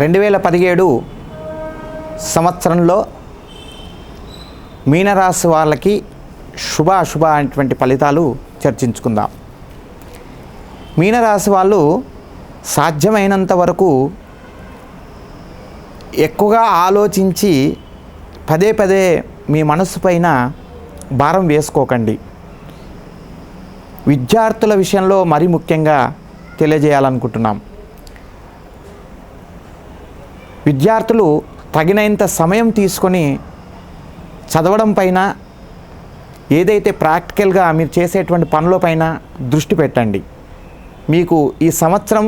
రెండు వేల పదిహేడు సంవత్సరంలో మీనరాశి వాళ్ళకి శుభ అశుభ అనేటువంటి ఫలితాలు చర్చించుకుందాం. మీనరాశి వాళ్ళు సాధ్యమైనంత వరకు ఎక్కువగా ఆలోచించి పదే పదే మీ మనస్సు పైన భారం వేసుకోకండి. విద్యార్థుల విషయంలో మరీ ముఖ్యంగా తెలియజేయాలనుకుంటున్నాం. విద్యార్థులు తగినంత సమయం తీసుకొని చదవడం పైన ఏదైతే ప్రాక్టికల్గా మీరు చేసేటువంటి పనులపైన దృష్టి పెట్టండి. మీకు ఈ సంవత్సరం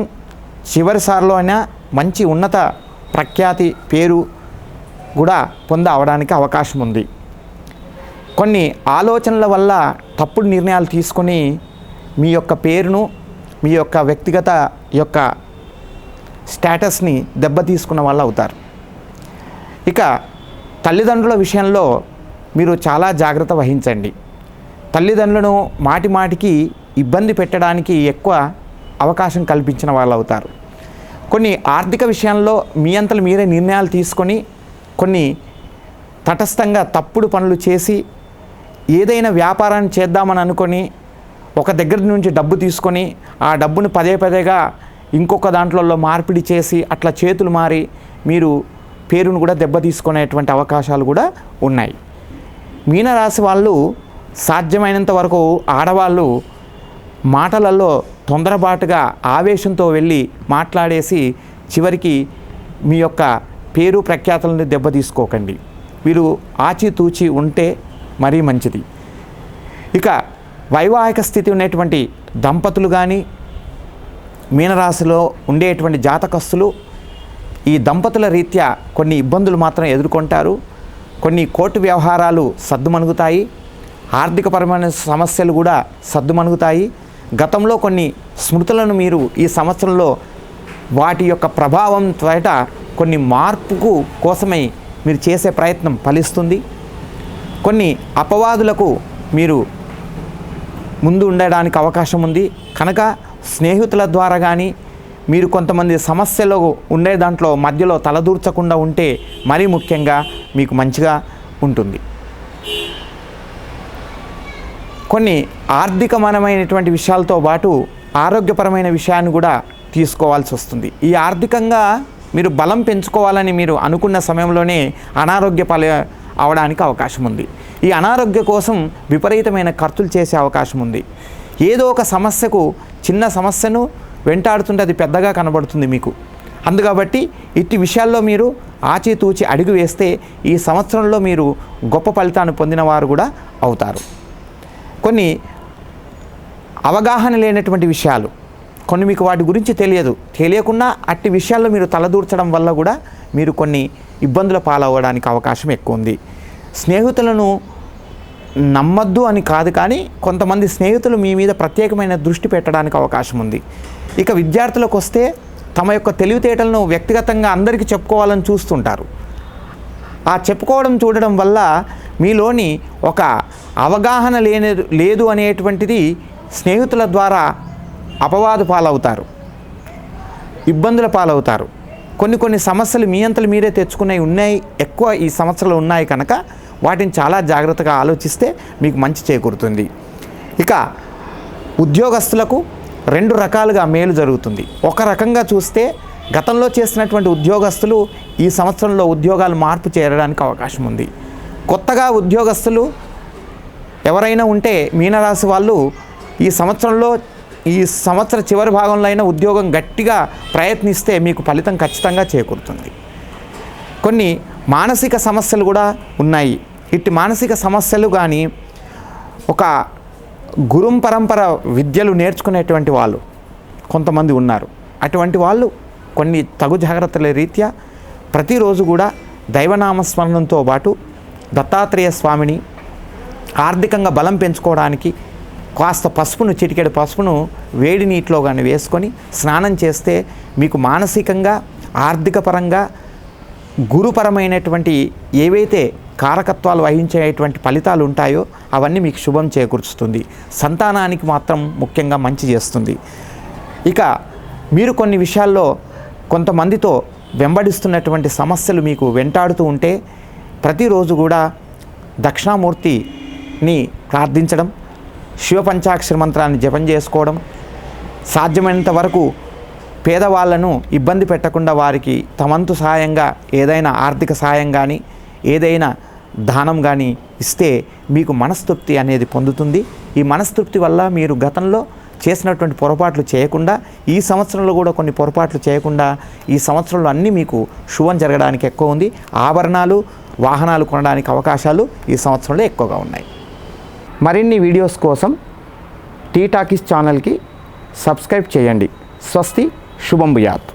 చివరిసారిలో అయినా మంచి ఉన్నత ప్రఖ్యాతి పేరు కూడా పొంద అవడానికి అవకాశం ఉంది. కొన్ని ఆలోచనల వల్ల తప్పుడు నిర్ణయాలు తీసుకొని మీ యొక్క పేరును మీ యొక్క వ్యక్తిగత యొక్క స్టేటస్ని దెబ్బతీసుకున్న వాళ్ళు అవుతారు. ఇక తల్లిదండ్రుల విషయంలో మీరు చాలా జాగ్రత్త వహించండి. తల్లిదండ్రులను మాటి మాటికి ఇబ్బంది పెట్టడానికి ఎక్కువ అవకాశం కల్పించిన వాళ్ళు అవుతారు. కొన్ని ఆర్థిక విషయంలో మీ అంతలు మీరే నిర్ణయాలు తీసుకొని కొన్ని తటస్థంగా తప్పుడు పనులు చేసి ఏదైనా వ్యాపారాన్ని చేద్దామని అనుకొని ఒక దగ్గర నుంచి డబ్బు తీసుకొని ఆ డబ్బును పదే పదేగా ఇంకొక దాంట్లో మార్పిడి చేసి అట్లా చేతులు మారి మీరు పేరును కూడా దెబ్బతీసుకునేటువంటి అవకాశాలు కూడా ఉన్నాయి. మీనరాశి వాళ్ళు సాధ్యమైనంత వరకు ఆడవాళ్ళు మాటలలో తొందరపాటుగా ఆవేశంతో వెళ్ళి మాట్లాడేసి చివరికి మీ యొక్క పేరు ప్రఖ్యాతులను దెబ్బతీసుకోకండి. మీరు ఆచితూచి ఉంటే మరీ మంచిది. ఇక వైవాహిక స్థితి ఉన్నటువంటి దంపతులు కానీ మీనరాశిలో ఉండేటువంటి జాతకస్తులు ఈ దంపతుల రీత్యా కొన్ని ఇబ్బందులు మాత్రం ఎదుర్కొంటారు. కొన్ని కోర్టు వ్యవహారాలు సద్దుమణుగుతాయి. ఆర్థికపరమైన సమస్యలు కూడా సద్దుమణుగుతాయి. గతంలో కొన్ని స్మృతులను మీరు ఈ సంవత్సరంలో వాటి యొక్క ప్రభావం బయట కొన్ని మార్పుకు కోసమై మీరు చేసే ప్రయత్నం ఫలిస్తుంది. కొన్ని అపవాదులకు మీరు ముందు ఉండడానికి అవకాశం ఉంది. కనుక స్నేహితుల ద్వారా కానీ మీరు కొంతమంది సమస్యలు ఉండే దాంట్లో మధ్యలో తలదూర్చకుండా ఉంటే మరీ ముఖ్యంగా మీకు మంచిగా ఉంటుంది. కొన్ని ఆర్థికమనమైనటువంటి విషయాలతో పాటు ఆరోగ్యపరమైన విషయాన్ని కూడా తీసుకోవాల్సి వస్తుంది. ఈ ఆర్థికంగా మీరు బలం పెంచుకోవాలని మీరు అనుకున్న సమయంలోనే అనారోగ్య పల అవడానికి అవకాశం ఉంది. ఈ అనారోగ్య కోసం విపరీతమైన ఖర్చులు చేసే అవకాశం ఉంది. ఏదో ఒక సమస్యకు చిన్న సమస్యను వెంటాడుతుంటే అది పెద్దగా కనబడుతుంది మీకు. అందుకబట్టి ఇట్టి విషయాల్లో మీరు ఆచితూచి అడుగు వేస్తే ఈ సంవత్సరంలో మీరు గొప్ప ఫలితాన్ని పొందిన వారు కూడా అవుతారు. కొన్ని అవగాహన లేనటువంటి విషయాలు కొన్ని మీకు వాటి గురించి తెలియదు. తెలియకుండా అట్టి విషయాల్లో మీరు తలదూర్చడం వల్ల కూడా మీరు కొన్ని ఇబ్బందుల పాలవ్వడానికి అవకాశం ఎక్కువ ఉంది స్నేహితులను నమ్మద్దు అని కాదు కానీ కొంతమంది స్నేహితులు మీ మీద ప్రత్యేకమైన దృష్టి పెట్టడానికి అవకాశం ఉంది. ఇక విద్యార్థులకు వస్తే తమ యొక్క తెలివితేటలను వ్యక్తిగతంగా అందరికీ చెప్పుకోవాలని చూస్తుంటారు. ఆ చెప్పుకోవడం చూడడం వల్ల మీలోని ఒక అవగాహన లేని లేదు అనేటువంటిది స్నేహితుల ద్వారా అపవాదు పాలవుతారు. ఇబ్బందుల పాలవుతారు. కొన్ని కొన్ని సమస్యలు మీ అంతలు మీరే తెచ్చుకునేవి ఉన్నాయి ఎక్కువ ఈ సమస్యలు ఉన్నాయి కనుక వాటిని చాలా జాగ్రత్తగా ఆలోచిస్తే మీకు మంచి చేకూరుతుంది. ఇక ఉద్యోగస్తులకు రెండు రకాలుగా మేలు జరుగుతుంది. ఒక రకంగా చూస్తే గతంలో చేసినటువంటి ఉద్యోగస్తులు ఈ సంవత్సరంలో ఉద్యోగాలు మార్పు చేరడానికి అవకాశం ఉంది. కొత్తగా ఉద్యోగస్తులు ఎవరైనా ఉంటే మీనరాశి వాళ్ళు ఈ సంవత్సరంలో ఈ సంవత్సర చివరి భాగంలో అయినా ఉద్యోగం గట్టిగా ప్రయత్నిస్తే మీకు ఫలితం ఖచ్చితంగా చేకూరుతుంది. కొన్ని మానసిక సమస్యలు కూడా ఉన్నాయి. ఇట్టి మానసిక సమస్యలు కానీ ఒక గురుం పరంపర విద్యలు నేర్చుకునేటువంటి వాళ్ళు కొంతమంది ఉన్నారు. అటువంటి వాళ్ళు కొన్ని తగు జాగ్రత్తల రీత్యా ప్రతిరోజు కూడా దైవనామస్మరణంతో పాటు దత్తాత్రేయ స్వామిని ఆర్థికంగా బలం పెంచుకోవడానికి కాస్త పసుపును చిటికెడు పసుపును వేడి నీటిలో కానీ వేసుకొని స్నానం చేస్తే మీకు మానసికంగా ఆర్థిక పరంగా గురుపరమైనటువంటి ఏవైతే కారకత్వాలు వహించేటువంటి ఫలితాలు ఉంటాయో అవన్నీ మీకు శుభం చేకూర్చుతుంది సంతానానికి మాత్రం ముఖ్యంగా మంచి చేస్తుంది. ఇక మీరు కొన్ని విషయాల్లో కొంతమందితో వెంబడిస్తున్నటువంటి సమస్యలు మీకు వెంటాడుతూ ఉంటే ప్రతిరోజు కూడా దక్షిణామూర్తిని ప్రార్థించడం శివ పంచాక్షర మంత్రాన్ని జపం చేసుకోవడం సాధ్యమైనంత వరకు పేదవాళ్ళను ఇబ్బంది పెట్టకుండా వారికి తమంతు సహాయంగా ఏదైనా ఆర్థిక సహాయం కానీ ఏదైనా దానం కానీ ఇస్తే మీకు మనస్తృప్తి అనేది పొందుతుంది. ఈ మనస్తృప్తి వల్ల మీరు గతంలో చేసినటువంటి పొరపాట్లు చేయకుండా ఈ సంవత్సరంలో కూడా కొన్ని పొరపాట్లు చేయకుండా ఈ సంవత్సరంలో అన్నీ మీకు శుభం జరగడానికి ఎక్కువ ఉంది. ఆభరణాలు వాహనాలు కొనడానికి అవకాశాలు ఈ సంవత్సరంలో ఎక్కువగా ఉన్నాయి. మరిన్ని వీడియోస్ కోసం టీ టాకీస్ ఛానల్కి సబ్స్క్రైబ్ చేయండి. స్వస్తి శుభం భూయాత్.